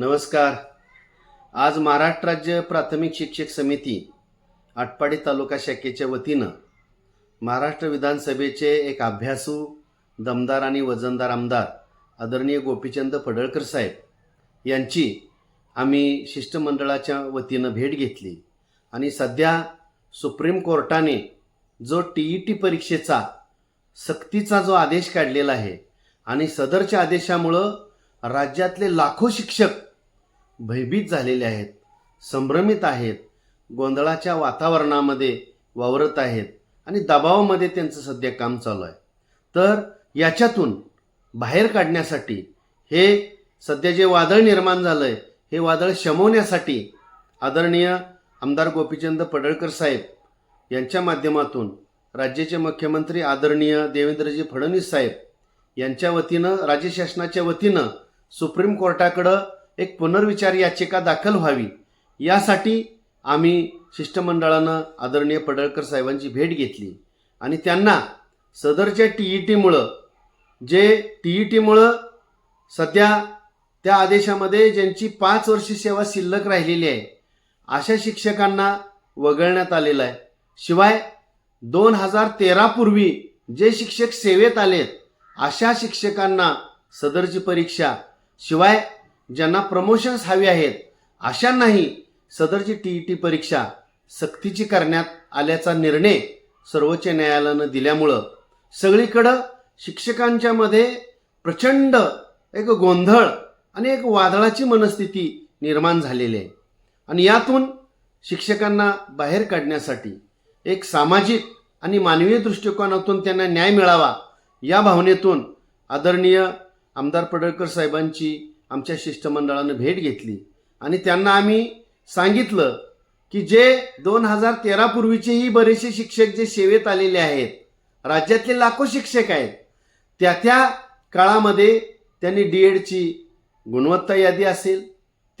नमस्कार. आज महाराष्ट्र राज्य प्राथमिक शिक्षक समिती आटपाडी तालुका शाखेच्या वतीनं महाराष्ट्र विधानसभेचे एक अभ्यासू दमदार आणि वजनदार आमदार आदरणीय गोपीचंद पडळकर साहेब यांची आम्ही शिष्टमंडळाच्या वतीनं भेट घेतली. आणि सध्या सुप्रीम कोर्टाने जो टी ई टी परीक्षेचा सक्तीचा जो आदेश काढलेला आहे आणि सदरच्या आदेशामुळं राज्यातले लाखो शिक्षक भयभीत झालेले आहेत संभ्रमित आहेत गोंधळाच्या वातावरणामध्ये वावरत आहेत आणि दबावामध्ये त्यांचं सध्या काम चालू आहे. तर याच्यातून बाहेर काढण्यासाठी हे सध्या जे वादळ निर्माण झालं आहे हे वादळ शमवण्यासाठी आदरणीय आमदार गोपीचंद पडळकर साहेब यांच्या माध्यमातून राज्याचे मुख्यमंत्री आदरणीय देवेंद्रजी फडणवीस साहेब यांच्या वतीनं राज्य शासनाच्या वतीनं सुप्रीम कोर्टाकडं एक पुनर्विचार याचिका दाखल व्हावी. यासाठी आम्ही शिष्टमंडळानं आदरणीय पडळकर साहेबांची भेट घेतली. आणि त्यांना सदरच्या टी ई टीमुळं जे टी ई टीमुळं सध्या त्या आदेशामध्ये ज्यांची पाच वर्ष सेवा शिल्लक राहिलेली आहे अशा शिक्षकांना वगळण्यात आलेलं आहे. शिवाय दोन हजार तेरापूर्वी जे शिक्षक सेवेत आलेत अशा शिक्षकांना सदरची परीक्षा शिवाय ज्यांना प्रमोशन्स हवे आहेत अशांनाही सदरची टी ई टी परीक्षा सक्तीची करण्यात आल्याचा निर्णय सर्वोच्च न्यायालयानं दिल्यामुळं सगळीकडं शिक्षकांच्या मध्ये प्रचंड एक गोंधळ आणि एक वादळाची मनस्थिती निर्माण झालेली आहे. आणि यातून शिक्षकांना बाहेर काढण्यासाठी एक सामाजिक आणि मानवीय दृष्टिकोनातून त्यांना न्याय मिळावा या भावनेतून आदरणीय आमदार पडळकर साहेबांची आमच्या शिष्टमंडळानं भेट घेतली. आणि त्यांना आम्ही सांगितलं की जे दोन हजार तेरापूर्वीचेही बरेचसे शिक्षक जे सेवेत आलेले आहेत राज्यातले लाखो शिक्षक आहेत त्या त्या काळामध्ये त्यांनी डी एडची गुणवत्ता यादी असेल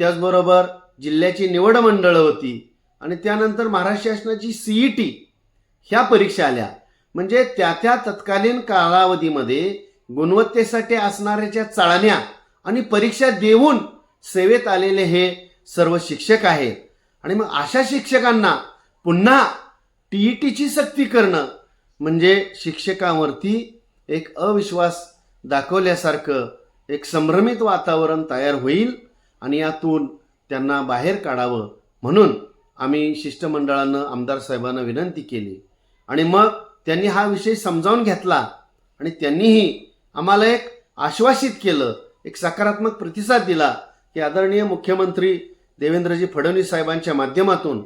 त्याचबरोबर जिल्ह्याची निवड मंडळं होती आणि त्यानंतर महाराष्ट्र शासनाची सीई टी ह्या परीक्षा आल्या. म्हणजे त्या त्या तत्कालीन कालावधीमध्ये गुणवत्तेसाठी असणाऱ्याच्या चाळण्या आणि परीक्षा देऊन सेवेत आलेले हे सर्व शिक्षक आहेत. आणि मग अशा शिक्षकांना पुन्हा टी ई टीची सक्ती करणं म्हणजे शिक्षकांवरती एक अविश्वास दाखवल्यासारखं एक संभ्रमित वातावरण तयार होईल आणि यातून त्यांना बाहेर काढावं म्हणून आम्ही शिष्टमंडळानं आमदार साहेबांना विनंती केली. आणि मग त्यांनी हा विषय समजावून घेतला आणि त्यांनीही आम्हाला एक आश्वासित केलं एक सकारात्मक प्रतिसाद दिला की आदरणीय मुख्यमंत्री देवेंद्रजी फडणवीस साहेबांच्या माध्यमातून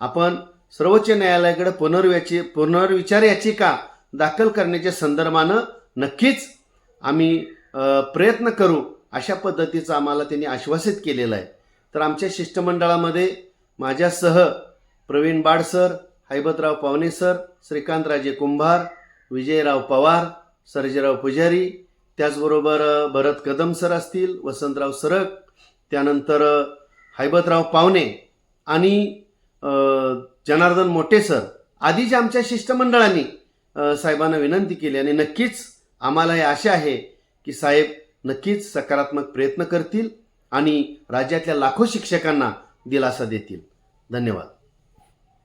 आपण सर्वोच्च न्यायालयाकडे पुनर्व्याची पुनर्विचार याचिका दाखल करण्याच्या संदर्भानं नक्कीच आम्ही प्रयत्न करू अशा पद्धतीचं आम्हाला त्यांनी आश्वासित केलेलं आहे. तर आमच्या शिष्टमंडळामध्ये माझ्यासह प्रवीण बाड सर हैबतराव पावणे सर श्रीकांतराजे कुंभार विजयराव पवार सर्जेराव पुजारी त्याचबरोबर भरत कदम सर असतील वसंतराव सरक त्यानंतर हैबतराव पावणे आणि जनार्दन मोठे सर आधी जे आमच्या शिष्टमंडळांनी साहेबांना विनंती केली आणि नक्कीच आम्हाला हे आशा आहे की साहेब नक्कीच सकारात्मक प्रयत्न करतील आणि राज्यातल्या लाखो शिक्षकांना दिलासा देतील. धन्यवाद.